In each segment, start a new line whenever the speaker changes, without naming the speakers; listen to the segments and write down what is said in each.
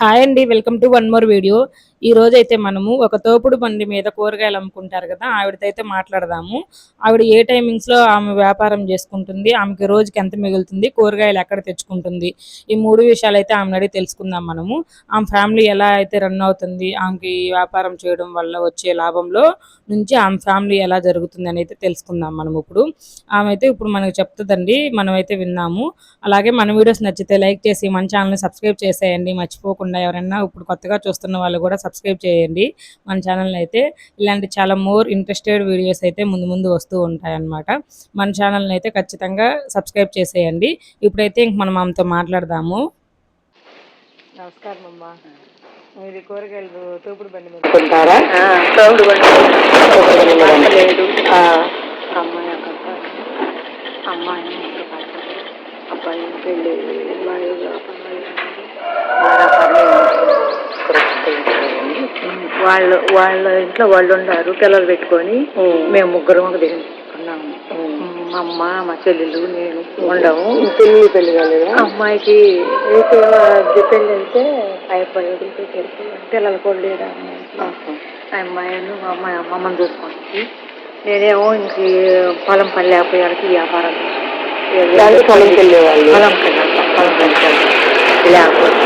Hi అండి welcome to one more video. ఈ రోజైతే మనము ఒక తోపుడు బండి మీద కూరగాయలు అమ్ముకుంటారు కదా ఆవిడతో అయితే మాట్లాడదాము. ఆవిడ ఏ టైమింగ్స్లో ఆమె వ్యాపారం చేసుకుంటుంది ఆమెకి రోజుకి ఎంత మిగులుతుంది కూరగాయలు ఎక్కడ తెచ్చుకుంటుంది ఈ మూడు విషయాలు అయితే ఆమె అడిగి తెలుసుకుందాం మనము. ఆమె ఫ్యామిలీ ఎలా అయితే రన్ అవుతుంది ఆమెకి ఈ వ్యాపారం చేయడం వల్ల వచ్చే లాభంలో నుంచి ఆమె ఫ్యామిలీ ఎలా జరుగుతుంది అని అయితే తెలుసుకుందాం మనం ఇప్పుడు. ఆమె అయితే ఇప్పుడు మనకు చెప్తుందండి మనమైతే విన్నాము. అలాగే మన వీడియోస్ నచ్చితే లైక్ చేసి మన ఛానల్ని సబ్స్క్రైబ్ చేసేయండి. మర్చిపోకుండా ఎవరైనా ఇప్పుడు కొత్తగా చూస్తున్న వాళ్ళు కూడా సబ్స్క్రైబ్ చేయండి. మన ఛానల్ని అయితే ఇలాంటి చాలా మోర్ ఇంట్రెస్టెడ్ వీడియోస్ అయితే ముందు ముందు వస్తూ ఉంటాయి అన్నమాట మన ఛానల్ని అయితే ఖచ్చితంగా సబ్స్క్రైబ్ చేసేయండి. ఇప్పుడైతే ఇంక మనం ఆమెతో మాట్లాడదాము. నమస్కారం అమ్మా. మీరు కూరగాయలు తోపుడు బండి మీద.
కొంటారా?
సౌండ్ బండి
లేదు.
అమ్మాయి అమ్మాయి అబ్బాయి. పెళ్ళి వాడు వాళ్ళు వాళ్ళ ఇంట్లో వాళ్ళు ఉన్నారు పిల్లలు పెట్టుకొని మేము ముగ్గురం ఒక దిగుకున్నాము మా అమ్మ మా చెల్లెలు నేను ఉండము.
పెళ్ళి పెళ్ళి కాలేదా
అమ్మాయికి అయితే పెళ్ళి అయితే అయిపోయి పిల్లలు కూడా లేరు అమ్మాయి మా అమ్మాయి అమ్మమ్మని చూసుకుంటుంది నేనేమో ఇంక పొలం పని లేకపోయానికి వ్యాపారం
పొలంకి వెళ్ళేవాళ్ళు
పొలం కన్నా పొలం పని లేకపోతే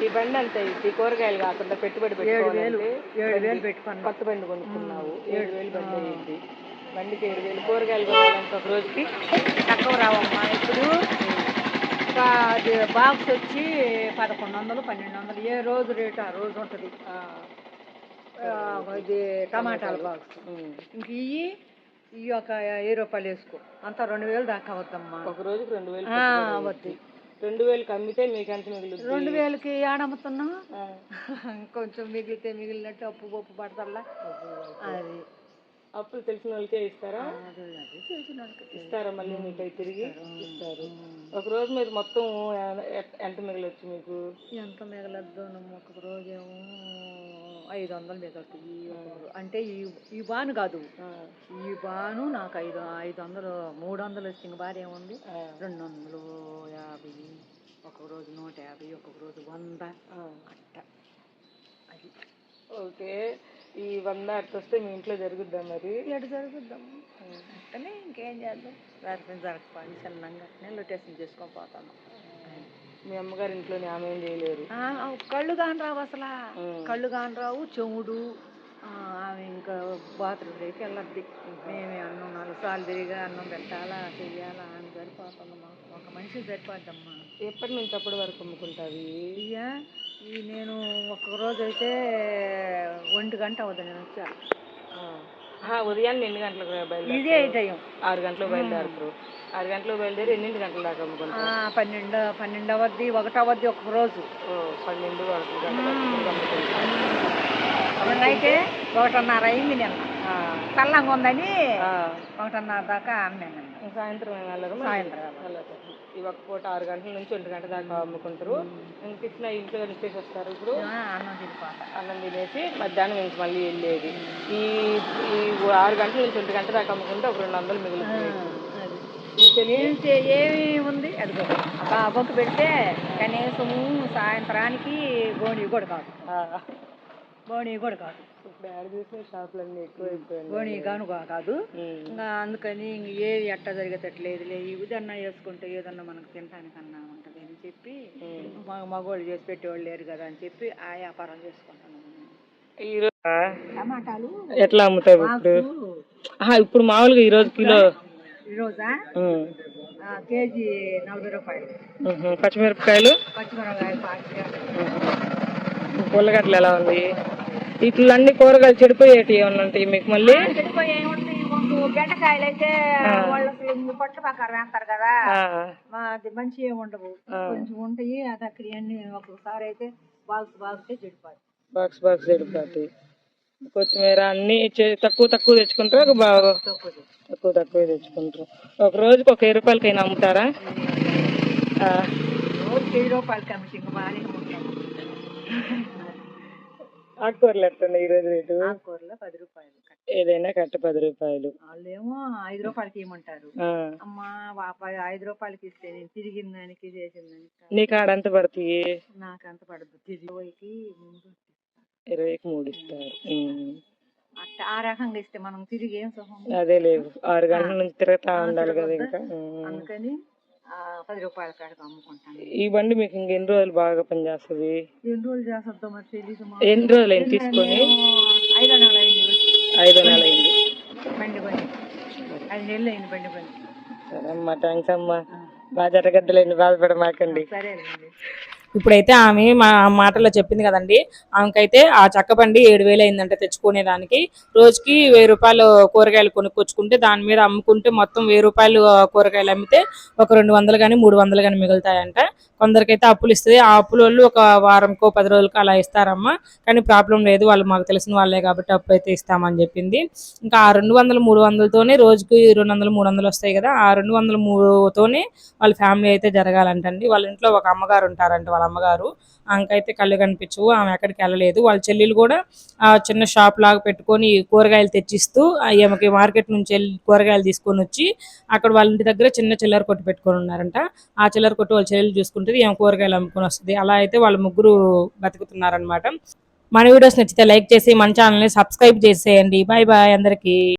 ఈ బండి అంత ఈ కూరగాయలు కాకుండా పెట్టుబడి
ఏడు వేలు
పెట్టుకోవాలంటే
ఏడు వేలు
కొత్త బండి కొనుక్కున్నావు. ఏడు వేలు బండి అయ్యింది బండికి ఏడు వేలు కూరగాయలు కొనాలంటే ఒక రోజుకి
తక్కువ రావమ్మా. ఇప్పుడు బాక్స్ వచ్చి పదకొండు వందలు పన్నెండు వందలు. ఏ రోజు రేటు ఆ రోజు ఉంటుంది? ఇది టమాటాల బాక్స్ ఇంక ఇవి ఇవి ఒక వెయ్యి రూపాయలు వేసుకో. అంతా రెండు వేలు దాకా అవుద్దమ్మా.
ఒక రోజుకి రెండు వేలు
అవద్దు.
రెండు వేలకు అమ్మితే మీకు ఎంత మిగులుతుంది
రెండు వేలకి ఏడమ్ముతున్నాం? కొంచెం మిగిలితే మిగిలినట్టు అప్పు పప్పు పడతల్లా? అది.
అప్పులు తెలిసిన వాళ్ళకే ఇస్తారా. ఇస్తారా మళ్ళీ మీకు అవి తిరిగి? ఇస్తారు. ఒక రోజు మీరు మొత్తం ఎంత మిగలొచ్చు మీకు?
ఎంత మిగలద్దు ఒక రోజేమో ఐదు వందలు మిగులుతుంది అంటే ఈ ఈ బాను కాదు. ఈ బాను నాకు ఐదు ఐదు వందలు మూడు వందలు వచ్చింది. బాగా ఏముంది? రెండు వందలు యాభై ఒక్కొక్క రోజు నూట యాభై ఒక్కొక్క రోజు వంద. అట్ట అది.
ఓకే. ఈ వంద అట్లా వస్తే మీ ఇంట్లో జరుగుద్దా మరి?
ఎటు జరుగుద్దాం? అట్టనే ఇంకేం చేద్దాం? జరగని జరగకపోయి చిన్నంగా నేను లొటేషన్ చేసుకొని పోతాను.
మీ అమ్మగారి ఇంట్లోనే ఆమె ఏం చేయలేరు.
కళ్ళు కాని రావు అసలు. కళ్ళు కాని రావు చెవుడు ఆమె ఇంకా బాత్రూమ్ దగ్గరికి వెళ్ళద్ది. మేమే అన్నం నాలుగు సార్లు తిరిగి అన్నం పెట్టాలా చెయ్యాలా అని సరిపోతుంది మాకు ఒక మనిషి సరిపోద్దమ్మా.
ఎప్పటి నుంచి అప్పటి వరకు అమ్ముకుంటావి?
ఇయ్యా ఈ నేను ఒక రోజు అయితే ఒంటి గంట అవుతుంది నేను వచ్చా.
ఉదయాన్నే ఎన్ని గంటలకు బయలుదేరు
ఇదే టైం?
ఆరు గంటలకు బయలుదేరుతారు. ఆరు గంటలకు బయలుదేరి ఎన్నింటి గంటల దాకా అమ్ముకుంటారు.
పన్నెండు పన్నెండు అవద్ది ఒకటి అవద్ది ఒక రోజు.
పన్నెండు వరకు గంటల
అయితే? ఒకటిన్నర అయింది నిన్న. చల్లంగా ఉందని. ఒకటిన్నర దాకా అమ్మాను
సాయంత్రం ఏం వెళ్ళరు మరి?
సాయంత్రం వెళ్ళరు.
ఈ ఒక్క పూట ఆరు గంటల నుంచి ఒంటి గంట దాకా అమ్ముకుంటారు. ఇంక టిఫిన్ ఇంట్లో కలిపేసి వస్తారు ఇప్పుడు.
అన్నం తినిపోతా.
అన్నం తినేసి మధ్యాహ్నం ఇంక మళ్ళీ వెళ్ళేది. ఈ ఈ ఆరు గంటల నుంచి ఒంటి గంట దాకా అమ్ముకుంటే ఒక రెండు వందలు మిగులుతుంది.
ఏమి ఉంది? అదిగో. ఆ బొంకు పెడితే కనీసము సాయంత్రానికి గోణి కూడా కాదు. గోణి కూడా కాదు.
షాపులన్నీ ఎక్కువ అయిపోయింది
గోణి గాను కా- కాదు. ఇంకా అందుకని ఇంక ఏది ఎట్ట జరిగేటట్లేదు లే ఇదన్నా వేసుకుంటే ఏదన్నా మనకు తినడానికన్నా ఉంటుంది అని చెప్పి మా మగవాళ్ళు చేసి పెట్టేవాళ్ళు లేరు కదా అని చెప్పి ఆ వ్యాపారం చేసుకుంటాను.
ఈ రోజు
టమాటాలు
ఎట్లా అమ్ముతావు ఇప్పుడు? ఆహా, ఇప్పుడు మామూలుగా ఈ రోజు కిలో
ఈరోజా? కేజీ నలభై రూపాయలు.
పచ్చిమిరపకాయలు?
పచ్చిమిరపకాయ పాతిక.
ఉల్లగడ్డలు ఎలా ఉంది? ఇట్లా అన్ని కూరగాయలు చెడిపోయేటి ఏమన్నా ఉంటాయి మీకు మళ్ళీ?
బెండకాయలు అయితే వాళ్ళు అసలు ఇంక పొట్ల ప్రకారం వేస్తారు కదా.
ఆ,
మాది మంచి ఏమి ఉండవు. కొంచెం ఉంటాయి అది అక్కడ ఒక్కొక్కసారి అయితే బాక్స్ బాక్సే
బాక్స్ బాక్స్ చెడిపోతాయి. కొత్తిమీర అన్ని తక్కువ తక్కువ తెచ్చుకుంటారు? బాగా తక్కువ తక్కువ తెచ్చుకుంటారు. ఒక రోజుకి ఒక వెయ్యి రూపాయలకైనా అమ్ముతారా?
వెయ్యి రూపాయలు కమిటీ ఇంకా బాగానే
ఆకుకూరలు ఎట్లున్నాయి ఈ రోజు రేటు.
ఆకుకూరలో పది రూపాయలు
ఏదైనా కట్ట పది రూపాయలు.
వాళ్ళేమో ఐదు రూపాయలకి ఇవ్వమంటారు. అమ్మా ఐదు రూపాయలకి ఇస్తే నేను తిరిగిన దానికి చేసిన దానికి.
నీ కాడ ఎంత పడుతుంది?
నాకు అంత పడదు. తిరిగి మూడు
ఇరవైకి మూడు ఇస్తారు.
ఆ. రకంగా ఇస్తే మనం తిరిగి ఏం సుఖం
అదే లేవు ఆరు గంటల నుంచి తిరుగుతా ఉండాలి కదా ఇంకా.
అందుకని పది రూపాయల కాడకు అమ్ముకుంటాను.
ఈ బండి మీకు ఇంకెన్ని రోజులు బాగా పనిచేస్తుంది?
ఎన్ని రోజులు చేస్తుందో మరి తెలీదు మా
ఎన్ని రోజులు అయింది తీసుకొని?
ఐదో నెల అయింది వచ్చి
ఐదో నెల అయింది.
బండి బండి. ఐదు నెలలు అయింది బండి బండి.
సరే అమ్మా థ్యాంక్స్ అమ్మా. బాగా జరగద్దులేండి బాధపడమాకండి.
సరేనండి
ఇప్పుడైతే ఆమె మా మాటల్లో చెప్పింది కదండి ఆమెకైతే ఆ చెక్క బండి ఏడు వేలు అయిందంటే తెచ్చుకునేదానికి. రోజుకి వెయ్యి రూపాయలు కూరగాయలు కొనుక్కొచ్చుకుంటే దాని మీద అమ్ముకుంటే మొత్తం వెయ్యి రూపాయలు కూరగాయలు అమ్మితే ఒక రెండు వందలు కానీ మూడు వందలు కానీ మిగులుతాయంట. కొందరికైతే అప్పులు ఇస్తుంది. ఆ అప్పుల వాళ్ళు ఒక వారంకో పది రోజులకో అలా ఇస్తారమ్మా. కానీ ప్రాబ్లం లేదు వాళ్ళు మాకు తెలిసిన వాళ్ళే కాబట్టి అప్పు అయితే ఇస్తామని చెప్పింది. ఇంకా ఆ రెండు వందలు మూడు వందలతోనే రోజుకి రెండు వందలు మూడు వందలు వస్తాయి కదా ఆ రెండు వందలు మూడుతోనే వాళ్ళ ఫ్యామిలీ అయితే జరగాలంటండి. వాళ్ళ ఇంట్లో ఒక అమ్మగారు ఉంటారంట వాళ్ళ అమ్మగారు ఆమెకైతే కళ్ళు కనిపించవు ఆమె ఎక్కడికి వెళ్ళలేదు. వాళ్ళ చెల్లెలు కూడా ఆ చిన్న షాప్ లాగా పెట్టుకొని కూరగాయలు తెచ్చిస్తూ ఆమెకి ఈమెకి మార్కెట్ నుంచి వెళ్ళి కూరగాయలు తీసుకొని వచ్చి అక్కడ వాళ్ళ ఇంటి దగ్గర చిన్న చిల్లర కొట్టు పెట్టుకొని ఉన్నారంట. ఆ చిల్లర కొట్టు వాళ్ళ చెల్లెలు చూసుకుంటుంది ఏం కూరగాయలు అమ్ముకొని వస్తుంది. అలా అయితే వాళ్ళ ముగ్గురు బతుకుతున్నారనమాట మన వీడియోస్ నచ్చితే లైక్ చేసి మన ఛానల్ని సబ్స్క్రైబ్ చేసేయండి. బాయ్ బాయ్ అందరికీ.